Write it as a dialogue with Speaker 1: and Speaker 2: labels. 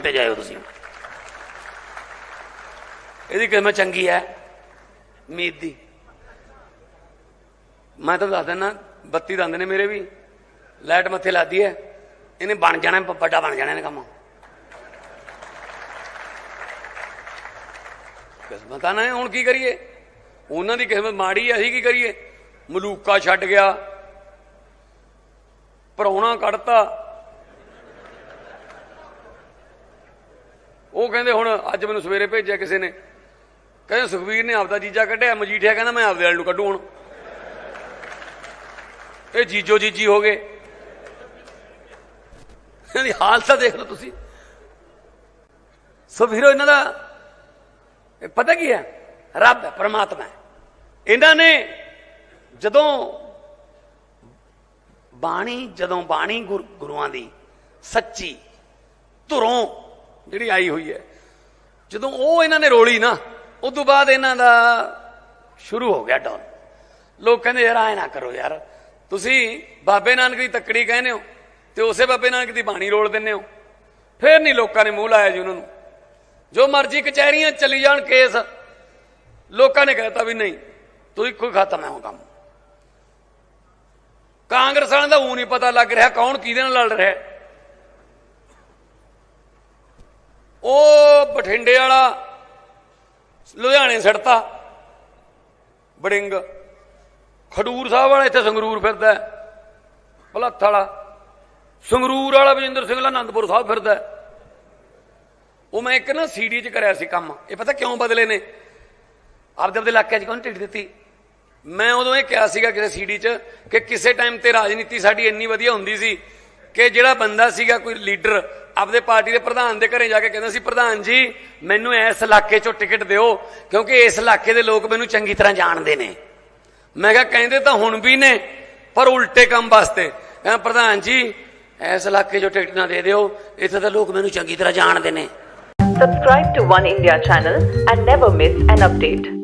Speaker 1: ਕਿਤੇ ਜਾਇਓ ਤੁਸੀਂ। ਇਹਦੀ ਕਿਸਮਤ ਚੰਗੀ ਹੈ, ਮੀਤ ਦੀ। ਮੈਂ ਤਾਂ ਦੱਸ ਦਿੰਦਾ, ਬੱਤੀ ਦੰਦ ਨੇ ਮੇਰੇ ਵੀ, ਲਾਈਟ ਮੱਥੇ ਲਾਦੀ ਹੈ, ਇਹਨੇ ਬਣ ਜਾਣਾ, ਵੱਡਾ ਬਣ ਜਾਣਾ ਇਹਨੇ ਕੰਮ। ਕਿਸਮਤ ਆ ਨਾ, ਹੁਣ ਕੀ ਕਰੀਏ? ਉਹਨਾਂ ਦੀ ਕਿਸਮਤ ਮਾੜੀ ਹੈ, ਅਸੀਂ ਕੀ ਕਰੀਏ? ਮਲੂਕਾ ਛੱਡ ਗਿਆ, ਪਰੌਣਾ ਕੱਢਤਾ ਉਹ ਕਹਿੰਦੇ ਹੁਣ ਅੱਜ ਮੈਨੂੰ ਸਵੇਰੇ ਭੇਜਿਆ ਕਿਸੇ ਨੇ। ਕਹਿੰਦੇ ਸੁਖਵੀਰ ਨੇ ਆਪਦਾ ਜੀਜਾ ਕੱਢਿਆ, ਮਜੀਠਿਆ ਕਹਿੰਦਾ ਮੈਂ ਆਪਦੇ ਵਾਲ ਨੂੰ ਕੱਢੂ ਹੁਣ। ਇਹ ਜੀਜੋ ਜੀਜੀ ਹੋ ਗਏ। ਇਹਦੀ ਹਾਲਤ ਤਾਂ ਦੇਖ ਲਓ ਤੁਸੀਂ। ਸੋ ਵੀਰੋ ਇਹਨਾਂ ਦਾ ਪਤਾ ਕੀ ਹੈ? ਰੱਬ ਹੈ, ਪਰਮਾਤਮਾ ਹੈ। ਇਹਨਾਂ ਨੇ ਜਦੋਂ ਬਾਣੀ ਜਦੋਂ ਬਾਣੀ ਗੁਰ- ਗੁਰੂਆਂ ਦੀ ਸੱਚੀ ਧੁਰੋਂ ਜਿਹੜੀ ਆਈ ਹੋਈ ਹੈ। ਜਦੋਂ ਉਹ ਇਹਨਾਂ ਨੇ ਰੋਲੀ ਨਾ, ਉਸ ਤੋਂ ਬਾਅਦ ਇਹਨਾਂ ਦਾ ਸ਼ੁਰੂ ਹੋ ਗਿਆ ਡਾਊਨ ਲੋਕ ਕਹਿੰਦੇ, ਯਾਰ ਐ ਨਾ ਕਰੋ ਯਾਰ। ਤੁਸੀਂ ਬਾਬੇ ਨਾਨਕ ਦੀ ਤੱਕੜੀ ਕਹਿੰਦੇ ਹੋ ਤੇ ਉਸੇ ਬਾਬੇ ਨਾਨਕ ਦੀ ਬਾਣੀ ਰੋਲ ਦਿੰਦੇ ਹੋ। ਫੇਰ ਨਹੀਂ ਲੋਕਾਂ ਨੇ ਮੂੰਹ ਲਾਇਆ ਜੀ ਉਹਨਾਂ ਨੂੰ। ਜੋ ਮਰਜ਼ੀ ਕਚਹਿਰੀਆਂ ਚੱਲੀ ਜਾਣ ਕੇਸ, ਲੋਕਾਂ ਨੇ ਕਹਿਤਾ ਵੀ ਨਹੀਂ, ਤੁਸੀਂ ਕੋਈ ਖਤਮ ਹੈ ਉਹ ਕੰਮ। ਕਾਂਗਰਸ ਵਾਲਿਆਂ ਦਾ ਉਹ ਨਹੀਂ ਪਤਾ ਲੱਗ ਰਿਹਾ ਕੌਣ ਕਿਹਦੇ ਨਾਲ ਲੜ ਰਿਹਾ ਹੈ। ਉਹ ਬਠਿੰਡੇ ਵਾਲਾ ਲੁਧਿਆਣੇ ਸੜਤਾ। ਬੜਿੰਗ। ਖਡੂਰ ਸਾਹਿਬ ਵਾਲਾ ਇੱਥੇ ਸੰਗਰੂਰ ਫਿਰਦਾ। ਹੈ। ਭਲੱਥ ਵਾਲਾ। ਸੰਗਰੂਰ ਵਾਲਾ ਵਿਜੇਂਦਰ ਸਿੰਘ ਵਾਲਾ ਆਨੰਦਪੁਰ ਸਾਹਿਬ ਫਿਰਦਾ। ਉਹ ਮੈਂ ਇੱਕ ਨਾ ਸੀਡੀ 'ਚ ਕਰਿਆ ਸੀ ਕੰਮ। ਇਹ ਪਤਾ ਕਿਉਂ ਬਦਲੇ ਨੇ? ਆਪਦੇ ਆਪਦੇ ਇਲਾਕੇ 'ਚ ਕੌਣ ਢਿੱਡ ਦਿੱਤੀ? ਮੈਂ ਉਦੋਂ ਇਹ ਕਿਹਾ ਸੀਗਾ ਕਿਸੇ ਸੀਡੀ 'ਚ ਕਿ ਕਿਸੇ ਟਾਈਮ ਤੇ ਰਾਜਨੀਤੀ ਸਾਡੀ ਇੰਨੀ ਵਧੀਆ ਹੁੰਦੀ ਸੀ ਕਿ ਜਿਹੜਾ ਬੰਦਾ ਸੀਗਾ ਕੋਈ ਲੀਡਰ ਆਪਦੇ ਪਾਰਟੀ ਦੇ ਪ੍ਰਧਾਨ ਦੇ ਘਰੇ ਜਾ ਕੇ ਕਹਿੰਦਾ ਸੀ, ਪ੍ਰਧਾਨ ਜੀ, ਮੈਨੂੰ ਇਸ ਇਲਾਕੇ 'ਚੋਂ ਟਿਕਟ ਦਿਓ, ਕਿਉਂਕਿ ਇਸ ਇਲਾਕੇ ਦੇ ਲੋਕ ਮੈਨੂੰ ਚੰਗੀ ਤਰ੍ਹਾਂ ਜਾਣਦੇ ਨੇ। ਮੈਂ ਕਿਹਾ, ਕਹਿੰਦੇ ਤਾਂ ਹੁਣ ਵੀ ਨੇ, ਪਰ ਉਲਟੇ ਕੰਮ ਵਾਸਤੇ। ਕਹਿੰਦਾ ਪ੍ਰਧਾਨ ਜੀ, ਇਸ ਇਲਾਕੇ 'ਚੋਂ ਟਿਕਟ ਨਾ ਦੇ ਦਿਓ, ਇੱਥੇ ਤਾਂ ਲੋਕ ਮੈਨੂੰ ਚੰਗੀ ਤਰ੍ਹਾਂ ਜਾਣਦੇ ਨੇ।
Speaker 2: Subscribe to One India channel and never miss an update.